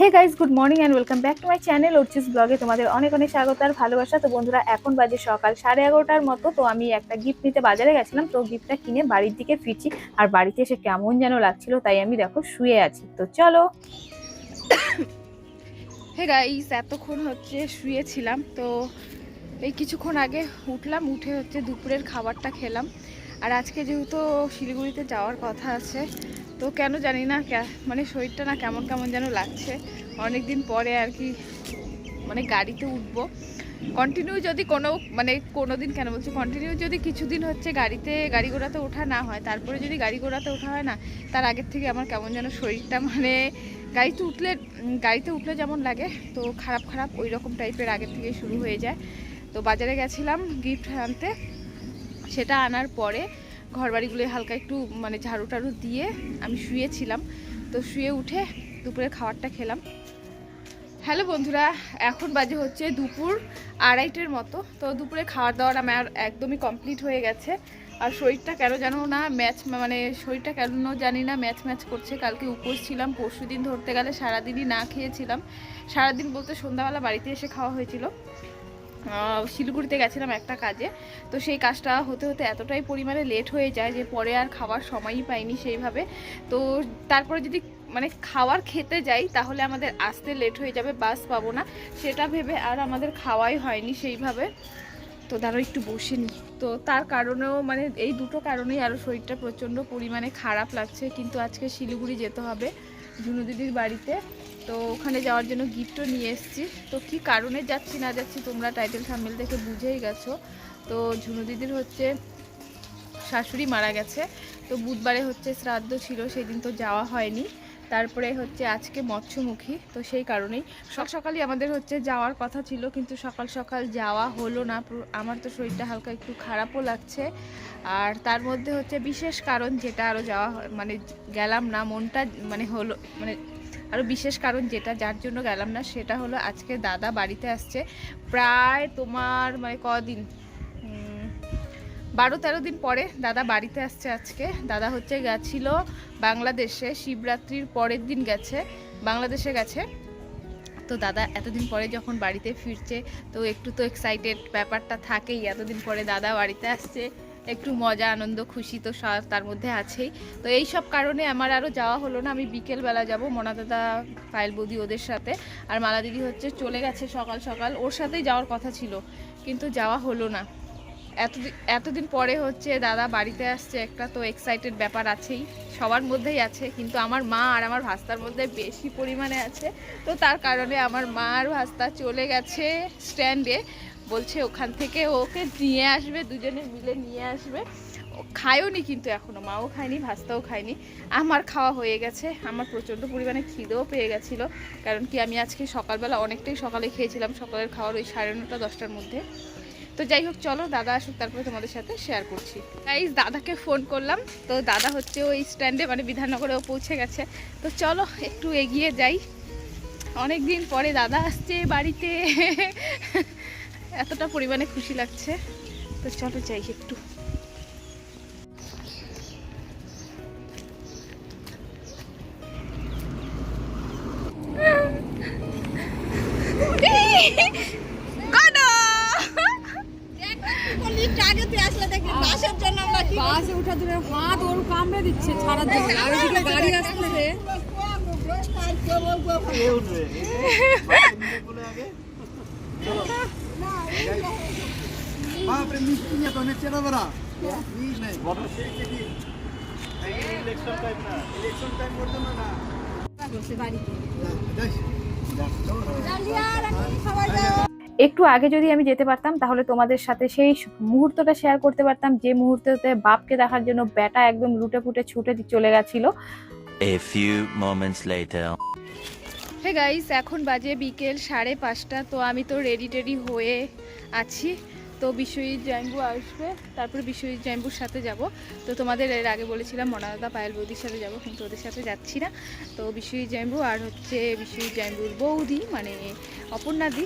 Hey guys good morning and welcome back to my channel Archi's ব্লগে তোমাদের অনেক অনেক স্বাগত আর ভালোবাসা। তো বন্ধুরা, এখন বাজে সকাল সাড়ে এগারোটার মতো, তো আমি একটা গিফট নিতে বাজারে গেছিলাম। তো গিফটটা কিনে বাড়ির দিকে ফিরছি আর বাড়িতে এসে কেমন যেন লাগছিল তাই আমি দেখো শুয়ে আছি। তো চলো। হে গাইস এতক্ষণ হচ্ছে শুয়েছিলাম, তো এই কিছুক্ষণ আগে উঠলাম, উঠে হচ্ছে দুপুরের খাবারটা খেলাম। আর আজকে যেহেতু শিলিগুড়িতে যাওয়ার কথা আছে তো কেন জানি না মানে শরীরটা না কেমন কেমন যেন লাগছে। অনেক দিন পরে আর কি মানে গাড়িতে উঠবো। কন্টিনিউ যদি কোনো মানে কোনো দিন কেন বলছি কন্টিনিউ যদি কিছুদিন হচ্ছে গাড়িতে, গাড়ি ঘোড়াতে ওঠা না হয়, তারপরে যদি গাড়ি ঘোড়াতে ওঠা হয় না, তার আগের থেকে আমার কেমন যেন শরীরটা মানে গাড়িতে উঠলে গাড়িতে উঠলে যেমন লাগে, তো খারাপ খারাপ ওই রকম টাইপের আগের থেকেই শুরু হয়ে যায়। তো বাজারে গেছিলাম গিফট আনতে, সেটা আনার পরে ঘর বাড়িগুলো হালকা একটু মানে ঝাড়ু টাড়ু দিয়ে আমি শুয়েছিলাম। তো শুয়ে উঠে দুপুরের খাবারটা খেলাম। হ্যালো বন্ধুরা, এখন বাজে হচ্ছে দুপুর আড়াইটের মতো। তো দুপুরে খাওয়ার দাওয়ার আমার একদমই কমপ্লিট হয়ে গেছে। আর শরীরটা কেন জানো না, ম্যাচ মানে শরীরটা কেন জানি না, ম্যাচ ম্যাচ করছে। কালকে উপোস ছিলাম পরশু দিন ধরতে গেলে সারাদিনই না খেয়েছিলাম। সারাদিন বলতে সন্ধ্যাবেলা বাড়িতে এসে খাওয়া হয়েছিল। শিলিগুড়িতে গেছিলাম একটা কাজে। তো সেই কাজটা হতে হতে এতটাই পরিমাণে লেট হয়ে যায় যে পরে আর খাবার সময়ই পাইনি সেইভাবে। তো তারপরে যদি মানে খাওয়ার খেতে যাই, তাহলে আমাদের আসতে লেট হয়ে যাবে বাস পাবো না। সেটা ভেবে আর আমাদের খাওয়াই হয়নি সেইভাবে। তো দাঁড়ো একটু বসে নি। তো তার কারণেও মানে এই দুটো কারণেই আরও শরীরটা প্রচণ্ড পরিমাণে খারাপ লাগছে। কিন্তু আজকে শিলিগুড়ি যেতে হবে ঝুনু দিদির বাড়িতে। তো ওখানে যাওয়ার জন্য গিফটও নিয়ে এসেছি। তো কি কারণে যাচ্ছি, না যাচ্ছি, তোমরা টাইটেল থাম্বেল দেখে বুঝেই গেছো। তো ঝুনু দিদির হচ্ছে শাশুড়ি মারা গেছে। তো বুধবারে হচ্ছে শ্রাদ্ধ ছিল সেই দিন তো যাওয়া হয়নি। তারপরে হচ্ছে আজকে মৎস্যমুখী, তো সেই কারণেই। সকাল সকালই আমাদের হচ্ছে যাওয়ার কথা ছিল, কিন্তু সকাল সকাল যাওয়া হলো না। আমার তো শরীরটা হালকা একটু খারাপও লাগছে। আর তার মধ্যে হচ্ছে বিশেষ কারণ, যেটা আরও যাওয়া মানে গেলাম না, মনটা মানে হলো মানে আরও বিশেষ কারণ যেটা যার জন্য গেলাম না, সেটা হলো আজকে দাদা বাড়িতে আসছে প্রায় তোমার মানে কদিন? বারো তেরো দিন পরে দাদা বাড়িতে আসছে আজকে। দাদা হচ্ছে গেছিল বাংলাদেশে, শিবরাত্রির পরের দিন গেছে, বাংলাদেশে গেছে। তো দাদা এতদিন পরে যখন বাড়িতে ফিরছে, তো একটু তো এক্সাইটেড ব্যাপারটা থাকেই। এতদিন পরে দাদা বাড়িতে আসছে। একটু মজা, আনন্দ, খুশি তো তার মধ্যে আছেই। তো এই সব কারণে আমার আরও যাওয়া হলো না। আমি বিকেলবেলা যাব মনা দাদা পায়েল বৌদি ওদের সাথে। আর মালা দিদি হচ্ছে চলে গেছে সকাল সকাল। ওর সাথেই যাওয়ার কথা ছিল, কিন্তু যাওয়া হলো না। এতদিন এতদিন পরে হচ্ছে দাদা বাড়িতে আসছে। একটা তো এক্সাইটেড ব্যাপার আছেই, সবার মধ্যেই আছে। কিন্তু আমার মা আর আমার ভাস্তার মধ্যে বেশি পরিমাণে আছে। তো তার কারণে আমার মা আর ভাস্তা চলে গেছে স্ট্যান্ডে বলছে ওখান থেকে ওকে নিয়ে আসবে, দুজনে মিলে নিয়ে আসবে। খায়ওনি কিন্তু এখনও, মাও খায়নি, ভাস্তাও খায়নি। আমার খাওয়া হয়ে গেছে, আমার প্রচণ্ড পরিমাণে খিদেও পেয়ে গেছিল। কারণ কি, আমি আজকে সকালবেলা অনেকটাই সকালে খেয়েছিলাম, সকালের খাওয়ার ওই সাড়ে নটা, দশটার মধ্যে। তো যাই হোক, চলো, দাদা আসুক, তারপরে তোমাদের সাথে শেয়ার করছি। তাই দাদাকে ফোন করলাম। তো দাদা হচ্ছে ওই স্ট্যান্ডে মানে বিধাননগরেও পৌঁছে গেছে। তো চলো, একটু এগিয়ে যাই। অনেক দিন পরে দাদা আসছে বাড়িতে। এতটা পরিমাণে খুশি লাগছে। তো চলো যাই একটু। বাসে দূরে হাত ওর কামড়ে দিচ্ছে ছাড়ার জন্য আর ওদিকে গাড়ি আসতেছে बाप একটু আগে যদি আমি যেতে পারতাম, তাহলে তোমাদের সাথে সেই মুহূর্তটা শেয়ার করতে পারতাম, যে মুহূর্তে বাপকে দেখার জন্য বেটা একদম লুটে ফুটে ছুটে চলে গেছিল। A few moments later. Hey guys এখন বাজে বিকেল সাড়ে পাঁচটা, তো আমি তো রেডি টেডি হয়ে আছি। তো বিশ্বজিৎ জয়ম্বু আসবে, তারপর বিশ্বজিৎ জয়ম্বুর সাথে যাব। তো তোমাদের এর আগে বলেছিলাম মনাদাদা পায়েল বৌদির সাথে যাব, কিন্তু ওদের সাথে যাচ্ছি না। তো বিশ্বজিৎ জয়ম্বু আর হচ্ছে বিশ্বজিৎ জয়ম্বুর বৌদি মানে অপর্ণাদি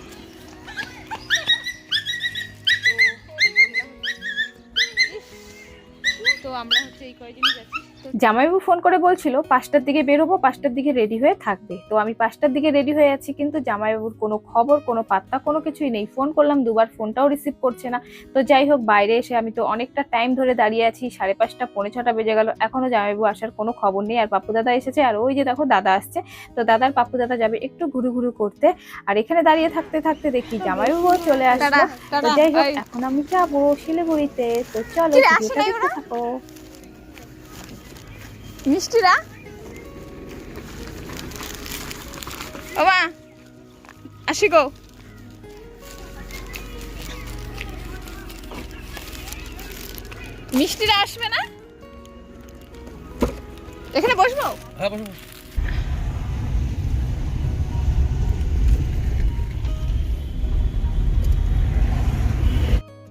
তো আমরা হচ্ছে এই কয়দিনই যাচ্ছি? জামাইবাবু ফোন করে বলছিল পাঁচটার দিকে বেরোবো পাঁচটার দিকে রেডি হয়ে থাকবে। তো আমি পাঁচটার দিকে রেডি হয়ে আছি কিন্তু জামাইবাবুর কোনো খবর কোনো পাত্তা কোনো কিছুই নেই। ফোন করলাম দুবার ফোনটাও রিসিভ করছে না। তো যাই হোক বাইরে এসে আমি তো অনেকটা টাইম ধরে দাঁড়িয়ে আছি সাড়ে পাঁচটা পৌনে ছটা বেজে গেল। এখনও জামাইবাবু আসার কোনো খবর নেই। আর পাপ্পু দাদা এসেছে আর ওই যে দেখো দাদা আসছে। তো দাদার পাপ্পু দাদা যাবে একটু ঘুরু ঘুরু করতে। আর এখানে দাঁড়িয়ে থাকতে থাকতে দেখি জামাইবাবু চলে আসলো। তো যাই হোক এখন আমি যাব শিলিগুড়িতে। তো চলো থাকো। মিষ্টিরা? মা আসি গো। মিষ্টিরা আসবে না? এখানে বসবো।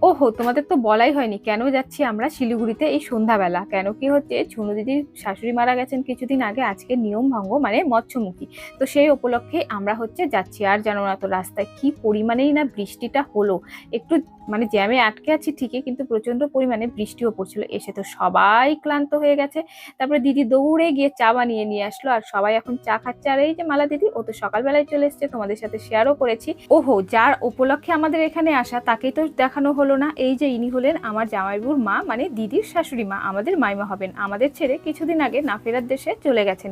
ওহো, তোমাদের তো বলাই হয়নি। কেন যাচ্ছি আমরা শিলিগুড়িতে এই সন্ধ্যাবেলা? কেন কি হচ্ছে? ছুনু দিদির শাশুড়ি মারা গেছেন কিছুদিন আগে। আজকে নিয়ম ভঙ্গ মানে মৎস্যমুখী। তো সেই উপলক্ষে আমরা হচ্ছে যাচ্ছি। আর জানো না তো রাস্তায় কি পরিমাণেই না বৃষ্টিটা হলো। একটু মানে জ্যামে আটকে আছি ঠিকই, কিন্তু প্রচণ্ড পরিমাণে বৃষ্টিও পড়ছিল। এসে তো সবাই ক্লান্ত হয়ে গেছে। তারপরে দিদি দৌড়ে গিয়ে চা বানিয়ে নিয়ে আসলো। আর সবাই এখন চা খাচ্ছে। আর এই যে মালা দিদি, ও তো সকালবেলায় চলে এসছে। তোমাদের সাথে শেয়ারও করেছি। ওহো, যার উপলক্ষে আমাদের এখানে আসা, তাকেই তো দেখানো হলো। না, এই যে ইনি হলেন আমার জামাইবুর মা মানে দিদির শাশুড়ি মা, আমাদের মাইমা হবেন। আমাদের ছেড়ে কিছুদিন আগে না ফেরার দেশে চলে গেছেন।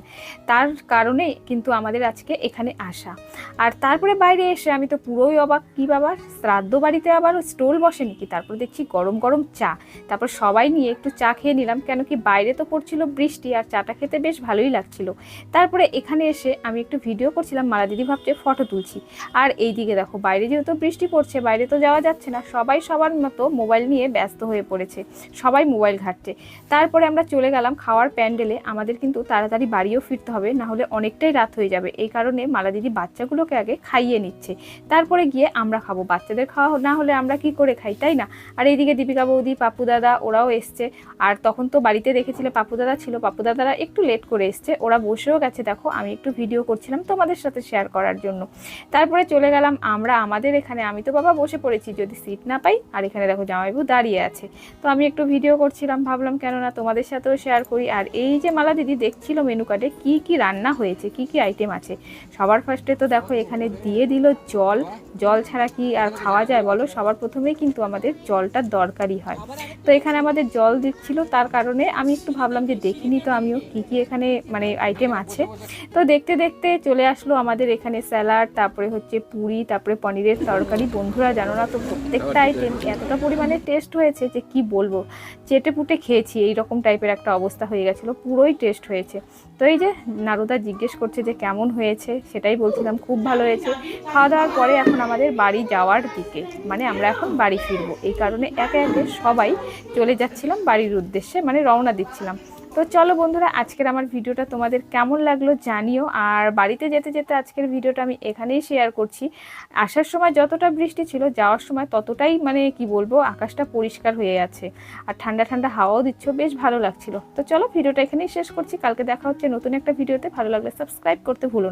তার কারণে কিন্তু আমাদের আজকে এখানে আসা। আর তারপরে বাইরে এসে আমি তো পুরোই অবাক, কি বাবা, শ্রাদ্ধ বাড়িতে আবার স্টোল বসে নাকি তারপর দেখছি গরম গরম চা। তারপর সবাই নিয়ে একটু চা খেয়ে নিলাম, কেন কি বাইরে তো পড়ছিল বৃষ্টি আর চাটা খেতে বেশ ভালোই লাগছিল। তারপরে এখানে এসে আমি একটু ভিডিও করছিলাম, মালা দিদি ভাবছে ফটো তুলছি। আর এইদিকে দেখো, বাইরে যেহেতু বৃষ্টি পড়ছে, বাইরে তো যাওয়া যাচ্ছে না। সবাই সবার মতো মোবাইল নিয়ে ব্যস্ত হয়ে পড়েছে। সবাই মোবাইল ঘাটছে। তারপরে আমরা চলে গেলাম খাওয়ার প্যান্ডেলে। আমাদের কিন্তু তাড়াতাড়ি বাড়িও ফিরতে হবে, না হলে অনেকটাই রাত হয়ে যাবে। এই কারণে মালা দিদি বাচ্চাগুলোকে আগে খাইয়ে নিচ্ছে। তারপরে গিয়ে আমরা খাব। বাচ্চাদের খাওয়া না হলে আমরা কি করে খাই, তাই না? আর এইদিকে দীপিকা বৌদি, পাপু দাদা, ওরাও এসছে। আর তখন তো বাড়িতে দেখেছিলে পাপু দাদা ছিল। পাপু দাদারা একটু লেট করে এসছে। ওরা বসেও গেছে। দেখো, আমি একটু ভিডিও করছিলাম তোমাদের সাথে শেয়ার করার জন্য। তারপরে চলে গেলাম আমরা, আমাদের এখানে। আমি তো বাবা বসে পড়েছি। যদি সিট না পাই আর এখানে দেখো জামাইবু দাঁড়িয়ে আছে। তো আমি একটু ভিডিও করছিলাম ভাবলাম কেননা তোমাদের সাথেও শেয়ার করি। আর এই যে মালা দিদি দেখছিল মেনু কার্ডে কি কি রান্না হয়েছে কি কি আইটেম আছে? সবার ফার্স্টে তো দেখো এখানে দিয়ে দিল জল। জল ছাড়া কি আর খাওয়া যায় বলো? সবার প্রথমেই কিন্তু আমাদের জলটা দরকারি হয়। তো এখানে আমাদের জল দিচ্ছিল তার কারণে আমি একটু ভাবলাম যে দেখিনি তো আমিও কি কি এখানে মানে আইটেম আছে। তো দেখতে দেখতে চলে আসলো আমাদের এখানে স্যালাড তারপরে হচ্ছে পুরি তারপরে পনিরের তরকারি। বন্ধুরা জানো না তো প্রত্যেকটা আইটেম এতটা পরিমাণে টেস্ট হয়েছে যে কি বলব? চেটে পুটে খেয়েছি এই রকম টাইপের একটা অবস্থা হয়ে গেছিল, পুরোই টেস্ট হয়েছে। তো এই যে নারুদা জিজ্ঞেস করছে যে কেমন হয়েছে, সেটাই বলছিলাম, খুব ভালো হয়েছে। খাওয়া দাওয়ার পরে এখন আমাদের বাড়ি যাওয়ার দিকে মানে আমরা এখন বাড়ি ফিরবো। এই কারণে একে একে সবাই চলে যাচ্ছিলাম বাড়ির উদ্দেশ্যে মানে রওনা দিচ্ছিলাম। তো চলো বন্ধুরা, আজকের আমার ভিডিওটা তোমাদের কেমন লাগল জানিও। আর বাড়িতে যেতে যেতে আজকের ভিডিওটা আমি এখানেই শেয়ার করছি। আসার সময় যতটা বৃষ্টি ছিল, যাওয়ার সময় ততটাই মানে কি বলব, আকাশটা পরিষ্কার হয়ে আছে। আর ঠান্ডা ঠান্ডা হাওয়াও দিচ্ছ, বেশ ভালো লাগছিল। তো চলো ভিডিওটা এখানেই শেষ করছি। কালকে দেখা হচ্ছে নতুন একটা ভিডিওতে। ভালো লাগলে সাবস্ক্রাইব করতে ভুলো।